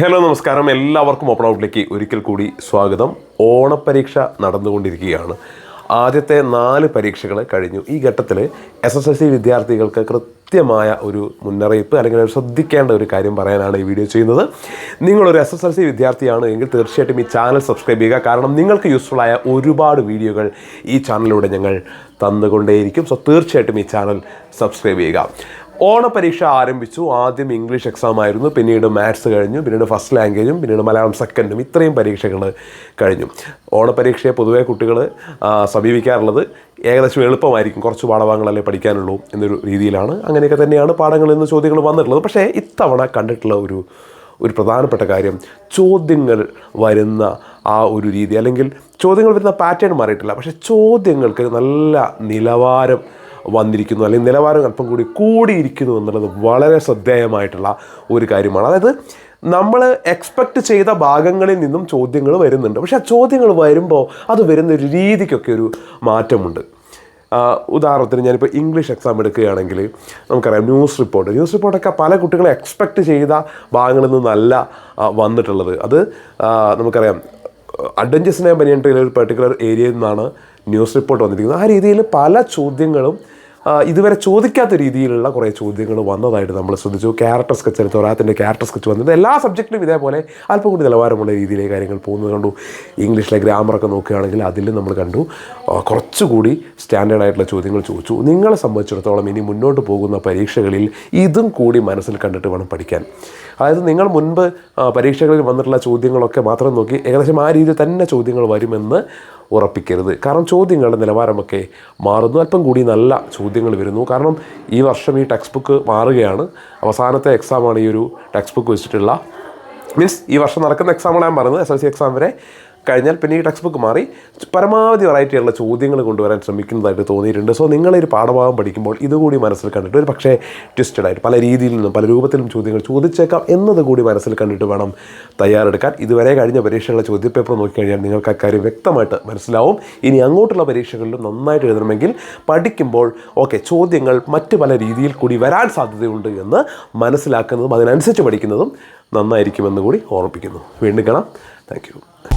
Hello നമസ്കാരം. എല്ലാവർക്കും open ഔട്ടിലേക്ക് ഒരിക്കൽ കൂടി സ്വാഗതം. ഓണപ്പരീക്ഷ നടന്നുകൊണ്ടിരിക്കുകയാണ്. ആദ്യത്തെ നാല് പരീക്ഷകൾ കഴിഞ്ഞു. ഈ ഘട്ടത്തിൽ എസ് എസ് എൽ സി വിദ്യാർത്ഥികൾക്ക് കൃത്യമായ ഒരു മുന്നറിയിപ്പ് അല്ലെങ്കിൽ ശ്രദ്ധിക്കേണ്ട ഒരു കാര്യം പറയാനാണ് ഈ വീഡിയോ ചെയ്യുന്നത്. നിങ്ങളൊരു എസ് എസ് എൽ സി വിദ്യാർത്ഥിയാണ് എങ്കിൽ തീർച്ചയായിട്ടും ഈ ചാനൽ സബ്സ്ക്രൈബ് ചെയ്യുക. കാരണം നിങ്ങൾക്ക് യൂസ്ഫുള്ളായ ഒരുപാട് വീഡിയോകൾ ഈ ചാനലിലൂടെ ഞങ്ങൾ തന്നുകൊണ്ടേയിരിക്കും. സോ തീർച്ചയായിട്ടും ഈ ചാനൽ സബ്സ്ക്രൈബ് ചെയ്യുക. ഓണപരീക്ഷ ആരംഭിച്ചു. ആദ്യം ഇംഗ്ലീഷ് എക്സാം ആയിരുന്നു. പിന്നീട് മാത്സ് കഴിഞ്ഞു. പിന്നീട് ഫസ്റ്റ് ലാംഗ്വേജും പിന്നീട് മലയാളം സെക്കൻഡും ഇത്രയും പരീക്ഷകൾ കഴിഞ്ഞു. ഓണപരീക്ഷയെ പൊതുവേ കുട്ടികൾ സമീപിക്കാറുള്ളത് ഏകദേശം എളുപ്പമായിരിക്കും. കുറച്ച് പാഠഭാഗങ്ങളല്ലേ പഠിക്കാനുള്ളൂ എന്നൊരു രീതിയിലാണ്. അങ്ങനെയൊക്കെ തന്നെയാണ് പാഠങ്ങളിൽ നിന്ന് ചോദ്യങ്ങൾ വന്നിട്ടുള്ളത്. പക്ഷേ ഇത്തവണ കണ്ടിട്ടുള്ള ഒരു ഒരു പ്രധാനപ്പെട്ട കാര്യം ചോദ്യങ്ങൾ വരുന്ന ആ ഒരു രീതി അല്ലെങ്കിൽ ചോദ്യങ്ങൾ വരുന്ന പാറ്റേൺ മാറിയിട്ടില്ല. പക്ഷേ ചോദ്യങ്ങൾക്ക് നല്ല നിലവാരം വന്നിരിക്കുന്നു അല്ലെങ്കിൽ നിലവാരം അല്പം കൂടി കൂടിയിരിക്കുന്നു എന്നുള്ളത് വളരെ ശ്രദ്ധേയമായിട്ടുള്ള ഒരു കാര്യമാണ്. അതായത് നമ്മൾ എക്സ്പെക്റ്റ് ചെയ്ത ഭാഗങ്ങളിൽ നിന്നും ചോദ്യങ്ങൾ വരുന്നുണ്ട്. പക്ഷേ ആ ചോദ്യങ്ങൾ വരുമ്പോൾ അത് വരുന്ന ഒരു രീതിക്കൊക്കെ ഒരു മാറ്റമുണ്ട്. ഉദാഹരണത്തിന് ഞാനിപ്പോൾ ഇംഗ്ലീഷ് എക്സാം എടുക്കുകയാണെങ്കിൽ നമുക്കറിയാം ന്യൂസ് റിപ്പോർട്ട് ന്യൂസ് റിപ്പോർട്ടൊക്കെ പല കുട്ടികളും എക്സ്പെക്റ്റ് ചെയ്ത ഭാഗങ്ങളിൽ നിന്നല്ല വന്നിട്ടുള്ളത്. അത് നമുക്കറിയാം അഡ്വഞ്ചേഴ്സിനെ പനിയായിട്ടുള്ള ഒരു പെർട്ടിക്കുലർ ഏരിയയിൽ നിന്നാണ് ന്യൂസ് റിപ്പോർട്ട് വന്നിരിക്കുന്നത്. ആ രീതിയിൽ പല ചോദ്യങ്ങളും ഇതുവരെ ചോദിക്കാത്ത രീതിയിലുള്ള കുറേ ചോദ്യങ്ങൾ വന്നതായിട്ട് നമ്മൾ ശ്രദ്ധിച്ചു. ക്യാരക്ടർ സ്കെച്ച് എടുത്തു ഒരാത്തിന്റെ ക്യാരക്ടർ സ്കെച്ച് വന്നത് എല്ലാ സബ്ജക്റ്റിലും ഇതേപോലെ അല്പം കൂടി നിലവാരമുള്ള രീതിയിലെ കാര്യങ്ങൾ പോകുന്നത് കണ്ടു. ഇംഗ്ലീഷിലെ ഗ്രാമറൊക്കെ നോക്കുകയാണെങ്കിൽ അതിലും നമ്മൾ കണ്ടു. കുറച്ചുകൂടി സ്റ്റാൻഡേർഡ് ആയിട്ടുള്ള ചോദ്യങ്ങൾ ചോദിച്ചു. നിങ്ങളെ സംബന്ധിച്ചിടത്തോളം ഇനി മുന്നോട്ട് പോകുന്ന പരീക്ഷകളിൽ ഇതും കൂടി മനസ്സിൽ കണ്ടിട്ട് വേണം പഠിക്കാൻ. അതായത് നിങ്ങൾ മുൻപ് പരീക്ഷകളിൽ വന്നിട്ടുള്ള ചോദ്യങ്ങളൊക്കെ മാത്രം നോക്കി ഏകദേശം ആ രീതിയിൽ തന്നെ ചോദ്യങ്ങൾ വരുമെന്ന് ഉറപ്പിക്കരുത്. കാരണം ചോദ്യങ്ങളുടെ നിലവാരമൊക്കെ മാറുന്നു. അല്പം കൂടി നല്ല ചോദ്യങ്ങൾ വരുന്നു. കാരണം ഈ വർഷം ഈ ടെക്സ്റ്റ് ബുക്ക് മാറുകയാണ്. അവസാനത്തെ എക്സാമാണ് ഈ ഒരു ടെക്സ്റ്റ് ബുക്ക് വെച്ചിട്ടുള്ള. മീൻസ് ഈ വർഷം നടക്കുന്ന എക്സാമാണ് ഞാൻ പറയുന്നത്. എസ് എൽ സി എക്സാം വരെ കഴിഞ്ഞാൽ പിന്നെ ഈ ടെക്സ്റ്റ് ബുക്ക് മാറി. പരമാവധി വെറൈറ്റിയുള്ള ചോദ്യങ്ങൾ കൊണ്ടുവരാൻ ശ്രമിക്കുന്നതായിട്ട് തോന്നിയിട്ടുണ്ട്. സോ നിങ്ങളൊരു പാഠഭാഗം പഠിക്കുമ്പോൾ ഇതുകൂടി മനസ്സിൽ കണ്ടിട്ട് ഒരു പക്ഷേ ട്വിസ്റ്റഡ് ആയിട്ട് പല രീതിയിൽ നിന്നും പല രൂപത്തിലും ചോദ്യങ്ങൾ ചോദിച്ചേക്കാം എന്നത് കൂടി മനസ്സിൽ കണ്ടിട്ട് വേണം തയ്യാറെടുക്കാൻ. ഇതുവരെ കഴിഞ്ഞ പരീക്ഷകളുടെ ചോദ്യപേപ്പർ നോക്കിക്കഴിഞ്ഞാൽ നിങ്ങൾക്ക് അക്കാര്യം വ്യക്തമായിട്ട് മനസ്സിലാവും. ഇനി അങ്ങോട്ടുള്ള പരീക്ഷകളിലും നന്നായിട്ട് എഴുതണമെങ്കിൽ പഠിക്കുമ്പോൾ ഓക്കെ ചോദ്യങ്ങൾ മറ്റ് പല രീതിയിൽ കൂടി വരാൻ സാധ്യതയുണ്ട് എന്ന് മനസ്സിലാക്കുന്നതും അതിനനുസരിച്ച് പഠിക്കുന്നതും നന്നായിരിക്കുമെന്ന് കൂടി ഓർമ്മിപ്പിക്കുന്നു. വീണ്ടും കാണാം. താങ്ക്